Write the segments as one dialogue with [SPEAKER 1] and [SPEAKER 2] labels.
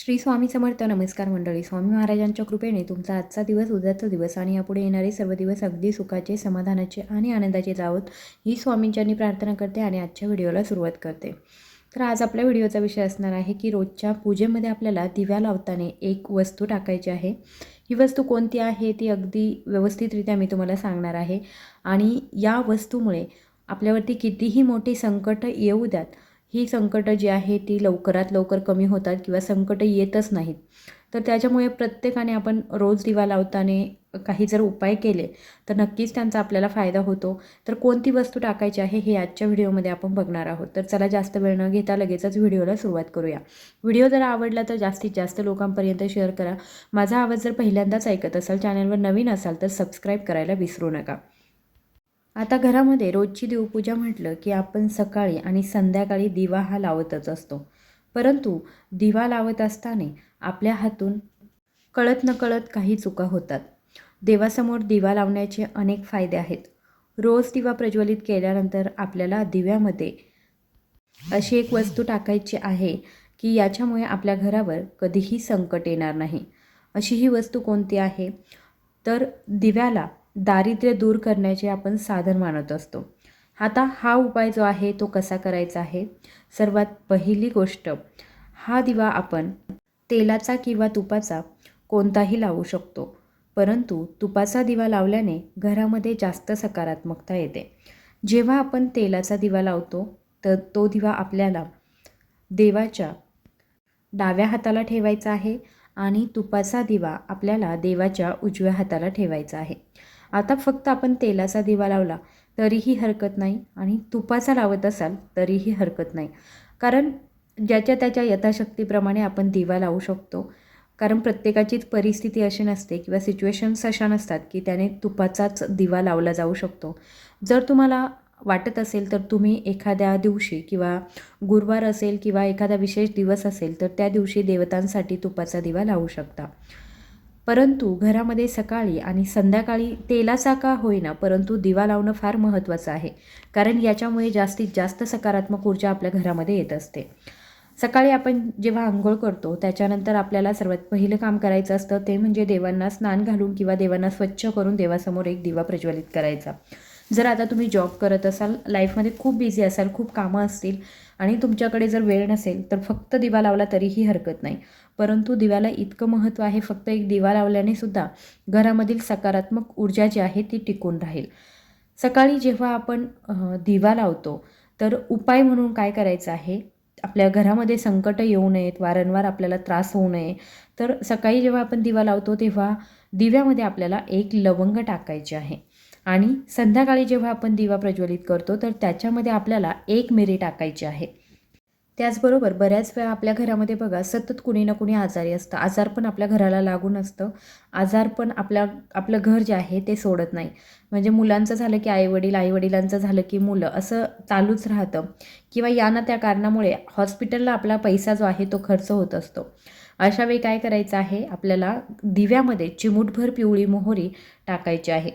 [SPEAKER 1] श्री स्वामी समर्थ नमस्कार मंडळी. स्वामी महाराजांच्या कृपेने तुमचा आजचा दिवस उद्याचा दिवस आणि यापुढे येणारे सर्व दिवस अगदी सुखाचे समाधानाचे आणि आनंदाचे जावत ही स्वामींच्यांनी प्रार्थना करते आणि आजच्या व्हिडिओला सुरुवात करते. तर आज आपल्या व्हिडिओचा विषय असणार आहे की रोजच्या पूजेमध्ये आपल्याला दिव्या लावताना एक वस्तू टाकायची आहे. ही वस्तू कोणती आहे ती अगदी व्यवस्थितरित्या मी तुम्हाला सांगणार आहे. आणि या वस्तूमुळे आपल्यावरती कितीही मोठी संकट येऊ द्यात ही संकटं जी आहे ती लवकरात लवकर कमी होतात किंवा संकटं येतच नाहीत. तर त्याच्यामुळे प्रत्येकाने आपण रोज दिवा लावताना काही जर उपाय केले तर नक्कीच त्यांचा आपल्याला फायदा होतो. तर कोणती वस्तू टाकायची आहे हे आजच्या व्हिडिओमध्ये आपण बघणार आहोत. तर चला जास्त वेळ न घेता लगेचच व्हिडिओला सुरुवात करूया. व्हिडिओ जर आवडला तर जास्तीत जास्त लोकांपर्यंत शेअर करा. माझा आवाज जर पहिल्यांदाच ऐकत असाल चॅनलवर नवीन असाल तर सबस्क्राईब करायला विसरू नका. आता घरामध्ये रोजची देवपूजा म्हटलं की आपण सकाळी आणि संध्याकाळी दिवा हा लावतच असतो. परंतु दिवा लावत असताना आपल्या हातून कळत नकळत काही चुका होतात. देवासमोर दिवा लावण्याचे अनेक फायदे आहेत. रोज दिवा प्रज्वलित केल्यानंतर आपल्याला दिव्यामध्ये अशी एक वस्तू टाकायची आहे की याच्यामुळे आपल्या घरावर कधीही संकट येणार नाही. अशी ही वस्तू कोणती आहे? तर दिव्याला दारिद्र्य दूर करण्याचे आपण साधन मानत असतो. आता हा उपाय जो आहे तो कसा करायचा आहे? सर्वात पहिली गोष्ट हा दिवा आपण तेलाचा किंवा तुपाचा कोणताही लावू शकतो. परंतु तुपाचा दिवा लावल्याने घरामध्ये जास्त सकारात्मकता येते. जेव्हा आपण तेलाचा दिवा लावतो तर तो दिवा आपल्याला देवाच्या डाव्या हाताला ठेवायचा आहे आणि तुपाचा दिवा आपल्याला देवाच्या उजव्या हाताला ठेवायचा आहे. आता फक्त आपण तेलाचा दिवा लावला तरीही हरकत नाही. आणि तुपाचा लावत असाल तरीही हरकत नाही. कारण ज्याच्या त्याच्या यथाशक्तीप्रमाणे आपण दिवा लावू शकतो. कारण प्रत्येकाचीच परिस्थिती अशी नसते किंवा सिच्युएशन्स अशा नसतात की त्याने तुपाचाच दिवा लावला जाऊ शकतो. जर तुम्हाला वाटत असेल तर तुम्ही एखाद्या दिवशी किंवा गुरुवार असेल किंवा एखादा विशेष दिवस असेल तर त्या दिवशी देवतांसाठी तुपाचा दिवा लावू शकता. परंतु घरामध्ये सकाळी आणि संध्याकाळी तेलाचा का होईना परंतु दिवा लावणं फार महत्त्वाचं आहे. कारण याच्यामुळे जास्तीत जास्त सकारात्मक ऊर्जा आपल्या घरामध्ये येत असते. सकाळी आपण जेव्हा आंघोळ करतो त्याच्यानंतर आपल्याला सर्वात पहिलं काम करायचं असतं ते म्हणजे देवांना स्नान घालून किंवा देवांना स्वच्छ करून देवासमोर एक दिवा प्रज्वलित करायचा. जर आता तुम्ही जॉब करत असाल लाईफमध्ये खूप बिझी असाल खूप कामं असतील आणि तुमच्याकडे जर वेळ नसेल तर फक्त दिवा लावला तरीही हरकत नाही. परंतु दिव्याला इतकं महत्त्व आहे फक्त एक दिवा लावल्याने सुद्धा घरामधील सकारात्मक ऊर्जा जी आहे ती टिकून राहील. सकाळी जेव्हा आपण दिवा लावतो तर उपाय म्हणून काय करायचं आहे? आपल्या घरामध्ये संकट येऊ नयेत वारंवार आपल्याला त्रास होऊ नये. तर सकाळी जेव्हा आपण दिवा लावतो तेव्हा दिव्यामध्ये आपल्याला एक लवंग टाकायचे आहे. आणि संध्याकाळी जेव्हा आपण दिवा प्रज्वलित करतो तर त्याच्यामध्ये आपल्याला एक मिरी टाकायची आहे. त्याचबरोबर बऱ्याच वेळा आपल्या घरामध्ये बघा सतत कुणी ना कुणी आजारी असतं. आजार पण आपल्या घराला लागून असतं. आजार पण आपल्या आपलं घर जे आहे ते सोडत नाही. म्हणजे मुलांचं झालं की आईवडील आईवडिलांचं झालं की मुलं असं चालूच राहतं. किंवा या ना त्या कारणामुळे हॉस्पिटलला आपला पैसा जो आहे तो खर्च होत असतो. अशावेळी काय करायचं आहे? आपल्याला दिव्यामध्ये चिमूटभर पिवळी मोहरी टाकायची आहे.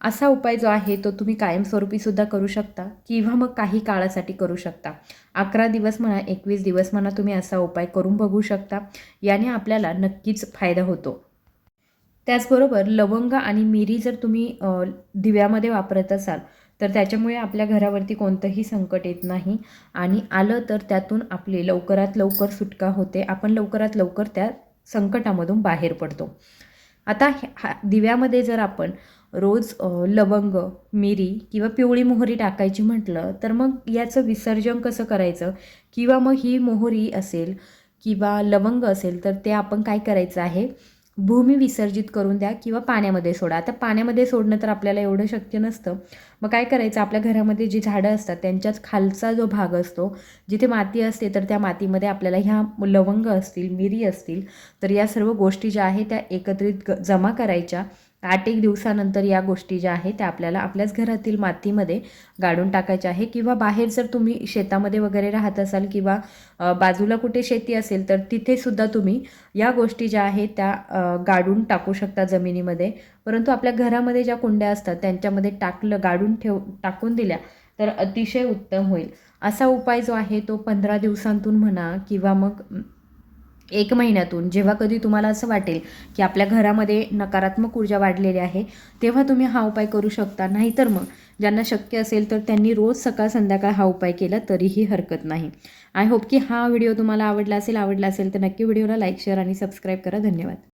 [SPEAKER 1] असा उपाय जो आहे तो तुम्ही कायमस्वरूपीसुद्धा करू शकता किंवा मग काही काळासाठी करू शकता. अकरा दिवस म्हणा एकवीस दिवस म्हणा तुम्ही असा उपाय करून बघू शकता. याने आपल्याला नक्कीच फायदा होतो. त्याचबरोबर लवंग आणि मिरी जर तुम्ही दिव्यामध्ये वापरत असाल तर त्याच्यामुळे आपल्या घरावरती कोणतंही संकट येत नाही. आणि आलं तर त्यातून आपली लवकरात लवकर सुटका होते. आपण लवकरात लवकर त्या संकटामधून बाहेर पडतो. आता ह्या दिव्यामध्ये जर आपण रोज लवंग मिरी किंवा पिवळी मोहरी टाकायची म्हटलं तर मग याचं विसर्जन कसं करायचं? किंवा मग ही मोहरी असेल किंवा लवंग असेल तर ते आपण काय करायचं आहे? भूमी विसर्जित करून द्या किंवा पाण्यामध्ये सोडा. आता पाण्यामध्ये सोडणं तर आपल्याला एवढं शक्य नसतं. मग काय करायचं? आपल्या घरामध्ये जी झाडं असतात त्यांच्याच खालचा जो भाग असतो जिथे माती असते तर त्या मातीमध्ये आपल्याला ह्या लवंग असतील मिरी असतील तर या सर्व गोष्टी ज्या आहेत त्या एकत्रित जमा करायच्या. आठ एक दिवसानंतर या गोष्टी ज्या आहेत त्या आपल्याला आपल्याच घरातील मातीमध्ये गाडून टाकायच्या आहे किंवा बाहेर जर तुम्ही शेतामध्ये वगैरे राहत असाल किंवा बाजूला कुठे शेती असेल तर तिथेसुद्धा तुम्ही या गोष्टी ज्या आहेत त्या गाडून टाकू शकता जमिनीमध्ये. परंतु आपल्या घरामध्ये ज्या कुंड्या असतात त्यांच्यामध्ये टाकलं गाडून ठेव टाकून दिल्या तर अतिशय उत्तम होईल. असा उपाय जो आहे तो पंधरा दिवसांतून म्हणा किंवा मग एक महिन्यातून जेव्हा कधी तुम्हाला असं वाटेल की आपल्या घरामध्ये नकारात्मक ऊर्जा वाढलेली आहे तेव्हा तुम्ही हा उपाय करू शकता. नाहीतर मग ज्यांना शक्य असेल तर त्यांनी रोज सकाळ संध्याकाळ हा उपाय केला तरीही हरकत नाही. आय होप की हा व्हिडिओ तुम्हाला आवडला असेल आवडला असेल तर नक्की व्हिडिओला लाईक शेअर आणि सबस्क्राईब करा. धन्यवाद.